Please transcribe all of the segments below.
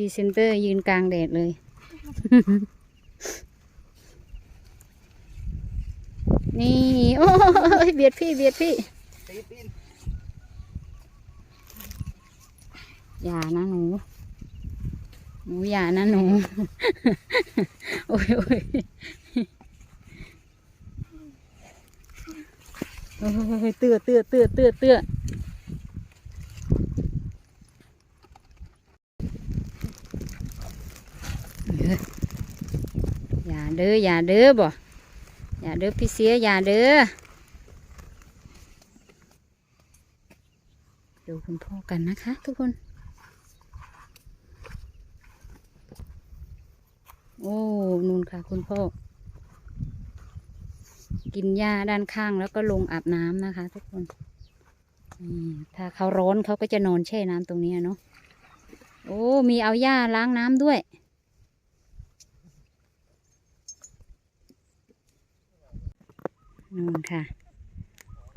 พรีเซนเตอร์ยืนกลางแดดเลย นี่ โอ้ยเบียดพี่เบียดพี่ อย่านะหนู หนูอย่านะหนู โอ้ยโอ้ยโอ้ยเตื้อเตื้อเตื้อเตื้อเตื้อ อย่าเด้ออย่าเด้อบ่อย่าเด้อพี่เสียอย่าเด้อดูคุณพ่อกันนะคะ ทุกคน โอ้นู่นค่ะ คุณพ่อ กินหญ้าด้านข้างแล้วก็ลงอาบน้ำนะคะ ทุกคนถ้าเขาร้อนเขาก็จะนอนแช่น้ำตรงนี้เนาะโอ้มีเอาหญ้าล้างน้ำด้วย นู่นค่ะ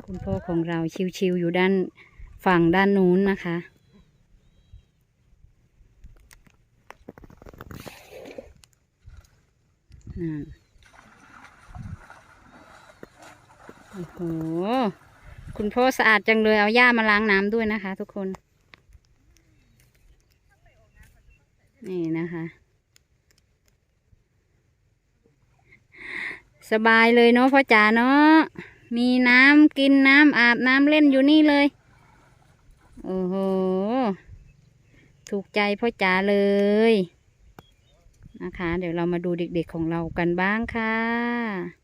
คุณพ่อของเราชิวๆอยู่ด้านฝั่งด้านนู้นนะคะอ่าโอ้โห คุณพ่อสะอาดจังเลยเอาหญ้ามาล้างน้ำด้วยนะคะทุกคนนะคะ สบายเลยเนาะพ่อจ๋าเนาะมีน้ำกินน้ำอาบน้ำเล่นอยู่นี่เลย โอ้โห ถูกใจพ่อจ๋าเลย นะคะ เดี๋ยวเรามาดูเด็กๆของเรากันบ้างค่ะ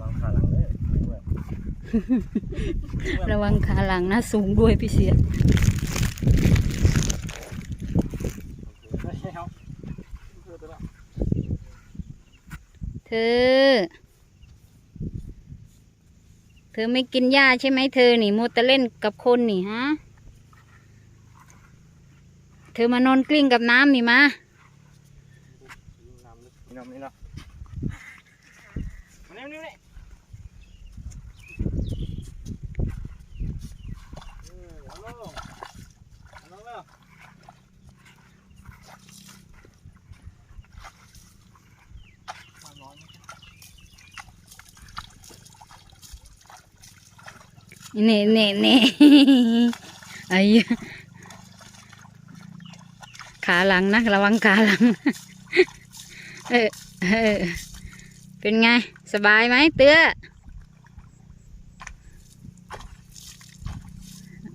วางขาหลังเลยด้วย ระวังขาหลังนะ สูงด้วยพี่เสียไม่ใช่เขาคือตัวละเธอ เธอไม่กินหญ้าใช่ไหมเธอนี่มัวแต่เล่นกับคนนี่ฮะ เธอมานอนกลิ้งกับน้ำนี่มาน้ำน้ำนี่เนาะมาเนี่ยนี่เอาลงเอาลงแล้ว นี่นี่นี่ไอ้เฮ้ยขาหลังนะระวังขาหลัง เออเออเป็นไง สบายไหมเตื้อ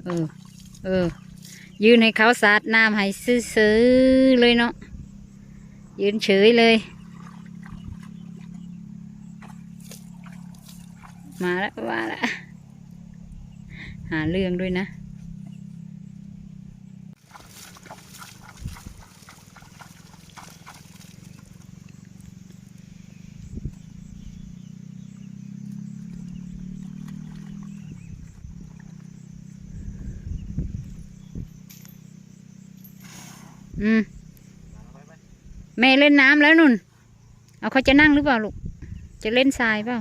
เออเออ ยืนให้เขาสาดน้ำให้ซื้อๆเลยเนาะ ยืนเฉยเลย มาแล้วมาแล้ว หาเรื่องด้วยนะ อืม แม่เล่นน้ำแล้วนุ่น เอาเขาจะนั่งหรือเปล่าลูก จะเล่นทรายเปล่า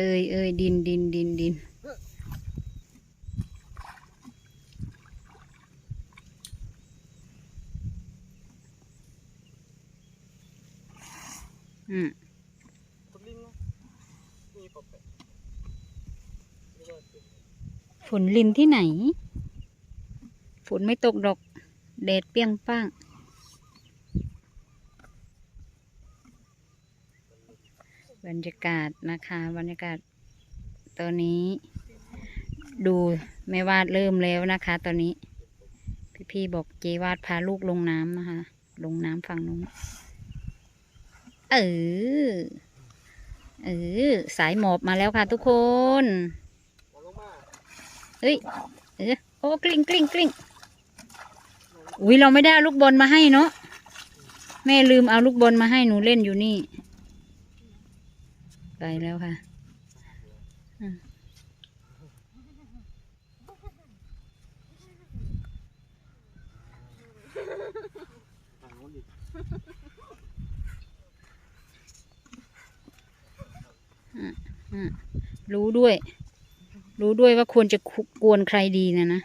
เอ้ยเอ้ยดินดินดินดินอืมฝนลินที่ไหน ฝนไม่ตกดอก แดดเปี้ยงป้าง บรรยากาศนะคะ บรรยากาศตอนนี้ ดูแม่วาดเริ่มแล้วนะคะ ตอนนี้ พี่ๆบอกเจวาดพาลูกลงน้ำนะคะ ลงน้ำฝั่งนู้นเออเออสายหมอบมาแล้วค่ะทุกคนเฮ้ยเออโอ้กลิ้งกลิ้งกลิ้งอุ้ยเราไม่ได้ลูกบอลมาให้เนาะแม่ลืมเอาลูกบอลมาให้หนูเล่นอยู่นี่ ไปแล้วค่ะอืมอืมรู้ด้วย รู้ด้วยว่าควรจะกวนใครดีนะนะ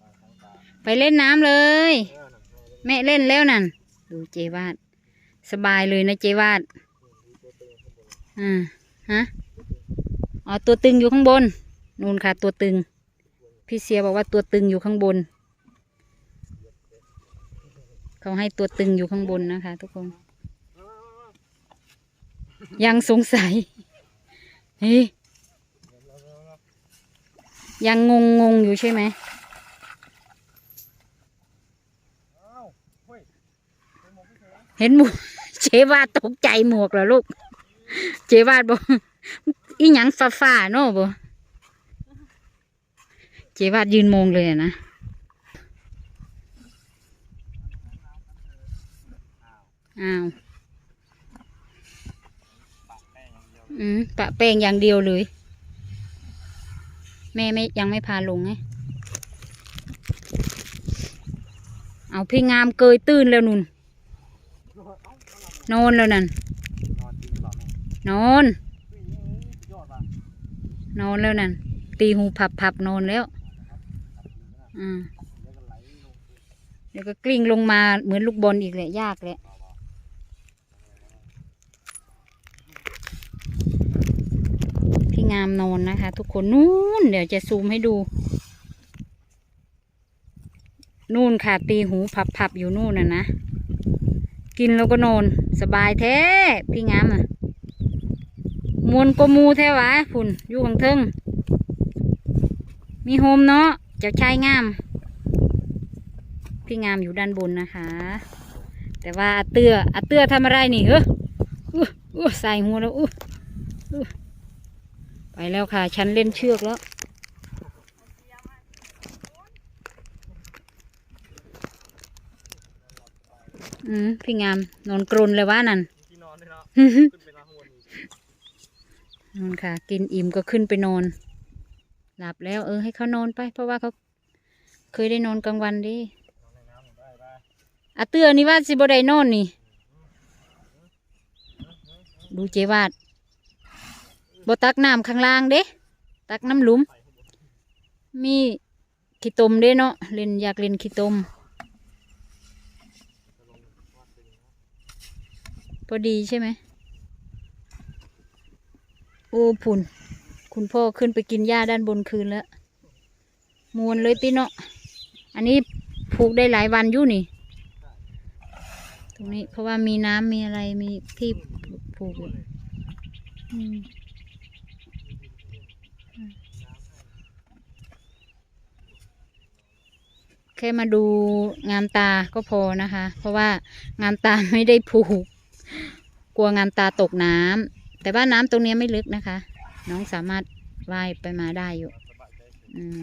ตาทางตา ไปเล่นน้ำเลย แม่เล่นแล้วนั่น ดูเจวาด สบายเลยนะเจวาด อ่า ฮะ อ๋อ ตัวตึงอยู่ข้างบน นูนค่ะ ตัวตึง พี่เสียบอกว่าตัวตึงอยู่ข้างบน เขาให้ตัวตึงอยู่ข้างบนนะคะ ทุกคน ยังสงสัย เฮ้ยยังงงงงอยู่ใช่ไหม อ้าวเฮ้ยเป็นหมวกพี่ เห็นหมวกเจวาตกใจหมวกเหรอลูก เจวาบอกอีหยังฟ้าฟ้าเนาะบ่เจวายืนมองเลยนะอ้าวอ้าวปะแป้งอย่างเดียวอืมปะแป้งอย่างเดียวเลย แม่ไม่ยังไม่พาลงไงเอาพี่งามเกยตื้นแล้วนุ่น นอนแล้วนั่นนอนจริงหรือเปล่าแม่นอนเฮ้ยนี่ยอดว่ะนอนแล้วนั่น ตีหูพับพับๆนอนแล้วอืมเดี๋ยวก็ไหลลงเดี๋ยวก็กลิ้งลงมาเหมือนลูกบอลอีกแหละยากแหละพี่งามนอนนะคะ ทุกคนนู่นเดี๋ยวจะซูมให้ดู นู่นค่ะตีหูพับพับๆอยู่นู่นน่ะนะ กินแล้วก็นอน สบายแท้พี่งามอะมวนกว่าหมูแท้หวะฝุ่นอยู่ข้างเทิงมีโฮมเนาะเจ้าชายงาม พี่งามอยู่ด้านบนนะคะ แต่ว่าอาเตื้ออาเตื้อทำอะไรนี่เอออู้ใส่หัวแล้วออู้ไปแล้วค่ะ ฉันเล่นเชือกแล้ว อืมพี่งามนอนกรนเลยว่านั่นที่นอนด้วยเนาะขึ้นไปนอนข้างบนอีกนค่ะ กินอิ่มก็ขึ้นไปนอน หลับแล้ว เออให้เขานอนไป เพราะว่าเขาเคยได้นอนกลางวันดิอะอาเตือนี่ว่าสิบได้นอนนี่ ดูเจวาดบตักน้ำข้างล่างเด้ ตักน้ำหลุม มีขี้ตมเด้เนาะเล่นอยากเล่นขี้ตม จะลงวาดเป็นอย่างนี้ พอดีใช่ไหม โอ้ผุนคุณพ่อขึ้นไปกินหญ้าด้านบนคืนแล้วมวนเลยติเนาะ อันนี้ผูกได้หลายวันอยู่นี่ ตรงนี้เพราะว่ามีน้ำมีอะไรมีที่ผูกอยู่แค่มาดูงามตาก็พอนะคะ เพราะว่างามตาไม่ได้ผูก กลัวงามตาตกน้ำแต่ว่าน้ำตรงนี้ไม่ลึกนะคะ น้องสามารถว่ายไปมาได้อยู่ อืม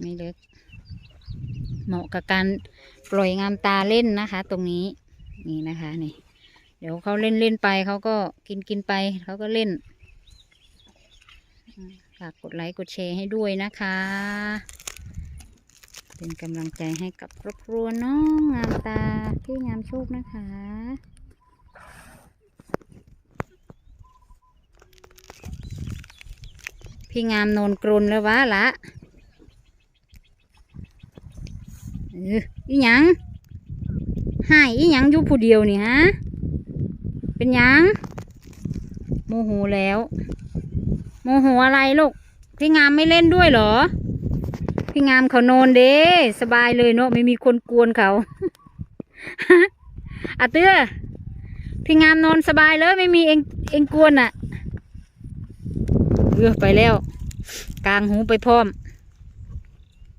ไม่ลึก เหมาะกับการปล่อยงามตาเล่นนะคะ ตรงนี้ นี่นะคะนี่ เดี๋ยวเขาเล่นเล่นไปเขาก็กินกินไปเขาก็เล่นฝากกดไลค์กดแชร์ให้ด้วยนะคะ เป็นกำลังใจให้กับครอบครัวน้องงามตาพี่งามโชคนะคะ พี่งามนอนกรุนแล้ววะละอออีหยังหายอีหยังอยู่ผู้เดียวนี่ฮะ เป็นหยัง โมโหแล้ว โมโหอะไรลูก พี่งามไม่เล่นด้วยเหรอ พี่งามเขานอนเด้สบายเลยเนาะไม่มีคนกวนเขาอะเตื้อพี่งามนอนสบายเลยไม่มีเองเองกวนอะ เออไปแล้ว กลางหูไปพร้อม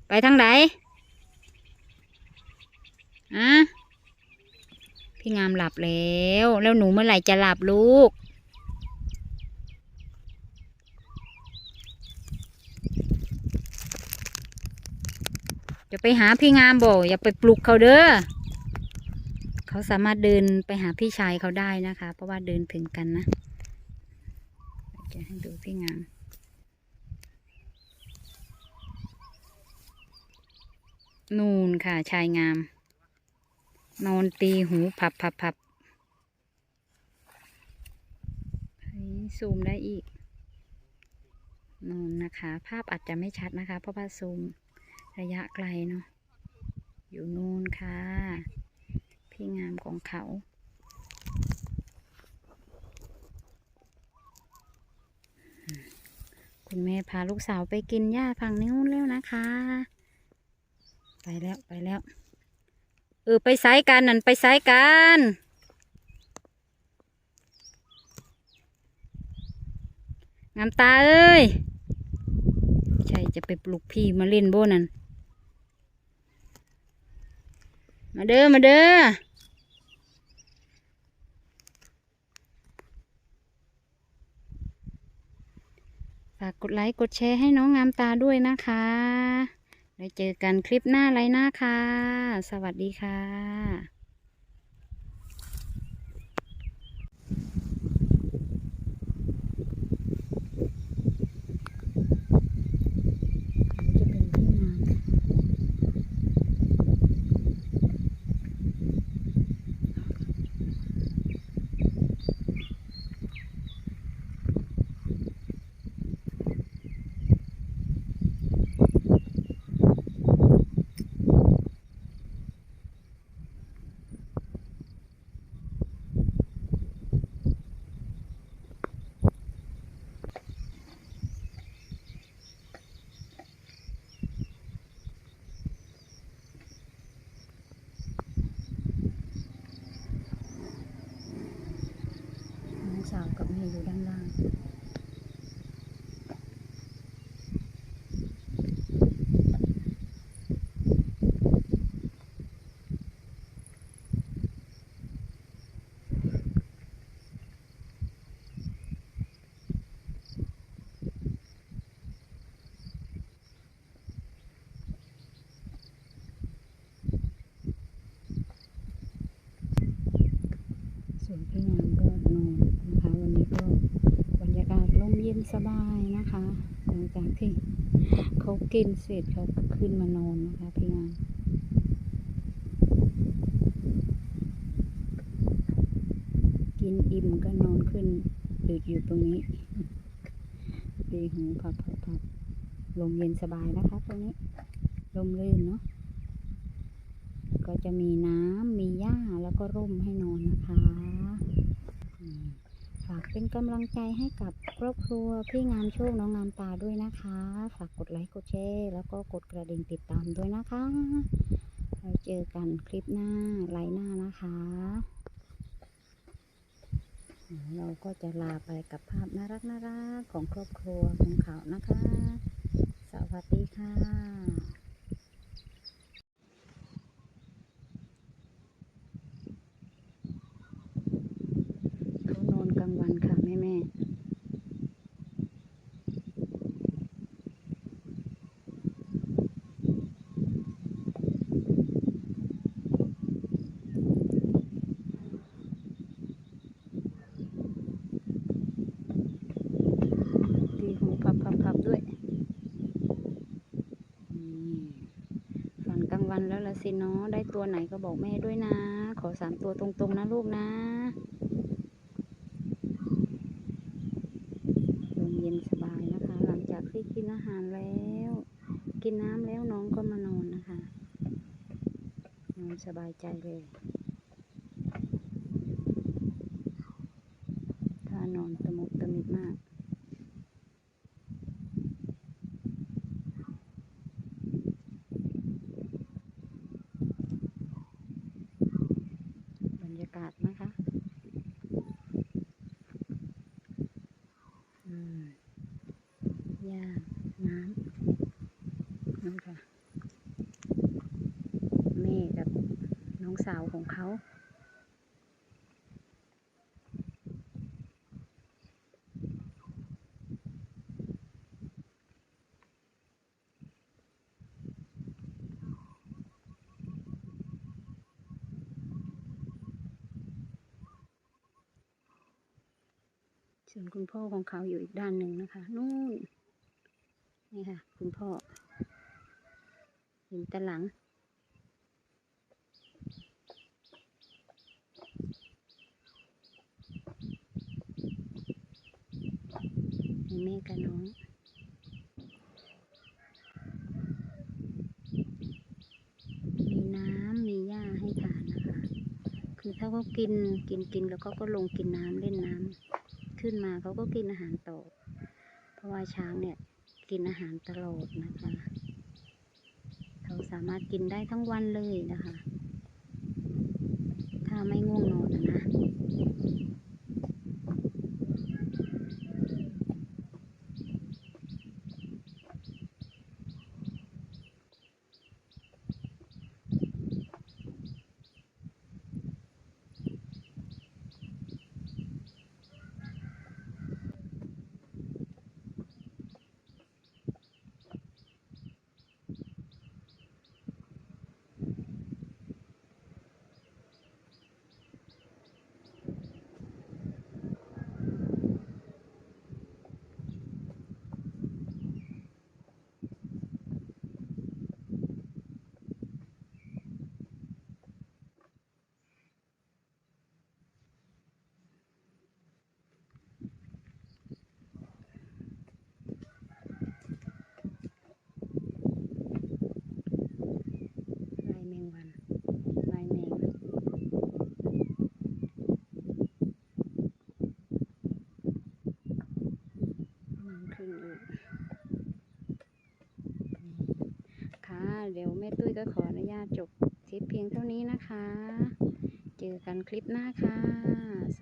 ไปทางไหนอะพี่งามหลับแล้ว แล้วหนูเมื่อไหร่จะหลับลูก จะไปหาพี่งามบ่อย่าไปปลุกเขาเด้อเขาสามารถเดินไปหาพี่ชายเขาได้นะคะ เพราะว่าเดินถึงกันนะ จะให้ดูพี่งามนูนค่ะ ชายงาม นอนตีหูพับพับพับเฮ้ยซูมได้อีกนูนนะคะ ภาพอาจจะไม่ชัดนะคะ เพราะว่าซูมระยะไกลเนาะอยู่นูนค่ะ พี่งามของเขา คุณแม่พาลูกสาวไปกินหญ้าฝั่งนู้นแล้วนะคะ ไปแล้วไปแล้ว เออไปไซกันนั่นไปไซกันงามตาเอ้ยใช่จะไปปลุกพี่มาเล่นโบนั่นมาเด้อมาเด้อ ฝากกดไลค์กดแชร์ให้น้องงามตาด้วยนะคะไว้เจอกันคลิปหน้าไลน์หน้าค่ะ สวัสดีค่ะจะเป็นพี่งามน้องสาวกับแม่อยู่ด้านล่าง ส่วนพี่งามก็นอนนะคะวันนี้ก็บรรยากาศลมเย็นสบายนะคะหลังจากที่เขากินเสร็จเขาก็ขึ้นมานอนนะคะพี่งามกินอิ่มก็นอนขึ้นอืดอยู่ตรงนี้ตีหูพับพับพับลมเย็นสบายนะคะตรงนี้ลมลื่นเนาะ ก็จะมีน้ำมีหญ้าแล้วก็ร่มให้นอนนะคะ ฝากเป็นกำลังใจให้กับครอบครัวพี่งามโชคน้องงามตาด้วยนะคะ ฝากกดไลค์กดแชร์แล้วก็กดกระดิ่งติดตามด้วยนะคะเราเจอกันคลิปหน้าไลน์หน้านะคะ เราก็จะลาไปกับภาพน่ารักน่ารักของครอบครัวของเขานะคะ สวัสดีค่ะ เขานอนกลางวันค่ะแม่แม่ตีหูพับพับพับด้วยฝันกลางวันแล้วละสิเนาะได้ตัวไหนก็บอกแม่ด้วยนะ ขอสามตัวตรงๆนะลูกนะ ลมเย็นสบายนะคะ หลังจากที่กินอา หารแล้ว กินน้ำแล้วน้องก็มานอนนะคะนอนสบายใจเลยาวของเขา ส่วนคุณพ่อของเขาอยู่อีกด้านหนึ่งนะคะ นู่น นี่ค่ะ คุณพ่อ อยู่แต่หลัง กินกินกินแล้วเขาก็ลงกินน้ำเล่นน้ำขึ้นมาเขาก็กินอาหารต่อ เพราะว่าช้างเนี่ยกินอาหารตลอดนะคะ เขาสามารถกินได้ทั้งวันเลยนะคะ ถ้าไม่ง่วงนอนนะนะ ลายแมงวัน ลายแมง มันขึ้นอีกค่ะ เดี๋ยวแม่ตุ้ยก็ขออนุญาตจบคลิปเพียงเท่านี้นะคะ เจอกันคลิปหน้าค่ะสวัสดีจ้ะ